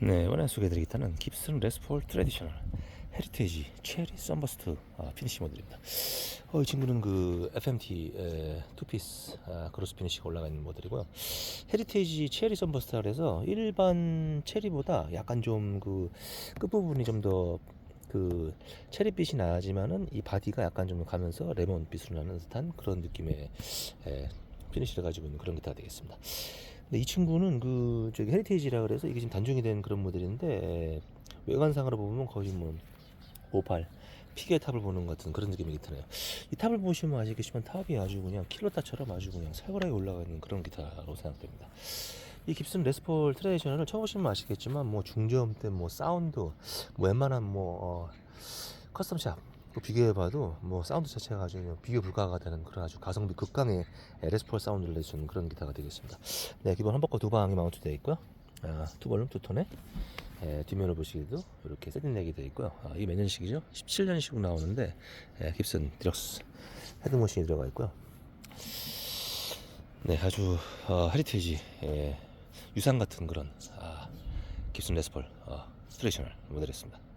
네, 이번에 소개해드리겠다는 깁슨 레스폴 트레디셔널 헤리테이지 체리 썬버스트 아, 피니시 모델입니다. 어, 이 친구는 그 FMT 에, 투피스 아, 크로스 피니시가 올라가 있는 모델이고요. 헤리테이지 체리 썬버스트라 그래서 일반 체리보다 약간 좀 그 끝부분이 좀 더 그 체리빛이 나지만은 이 바디가 약간 좀 가면서 레몬빛으로 나는 듯한 그런 느낌의 에, 피니시를 가지고 있는 그런 기타가 되겠습니다. 근데 이 친구는 그 저기 헤리테이지라 그래서 이게 지금 단종이 된 그런 모델인데 외관상으로 보면 거의 뭐 오팔 피겨 탑을 보는 것 같은 그런 느낌이 드네요. 이 탑을 보시면 아시겠지만 탑이 아주 그냥 킬로타처럼 아주 그냥 살벌하게 올라가 있는 그런 기타로 생각됩니다. 이 깁슨 레스폴 트레디셔널을 쳐보시면 아시겠지만 뭐 중저음대 뭐 사운드 뭐 웬만한 뭐 어, 커스텀샵 또 비교해봐도 뭐 사운드 자체가 아주 비교 불가가 되는 그런 아주 가성비 극강의 레스폴 사운드를 내주는 그런 기타가 되겠습니다. 네, 기본 한박과 두 방이 마운트되어 있고요. 아, 투볼륨 투톤에 에, 뒷면을 보시기도 이렇게 세팅되게 되어 있고요. 아, 이게 몇 년식이죠? 17년식 나오는데 에, 깁슨 디럭스 헤드모신이 들어가 있고요. 네, 아주 어, 헤리테이지 에, 유산 같은 그런 아, 깁슨 레스폴 어, 트레디셔널 모델이었습니다.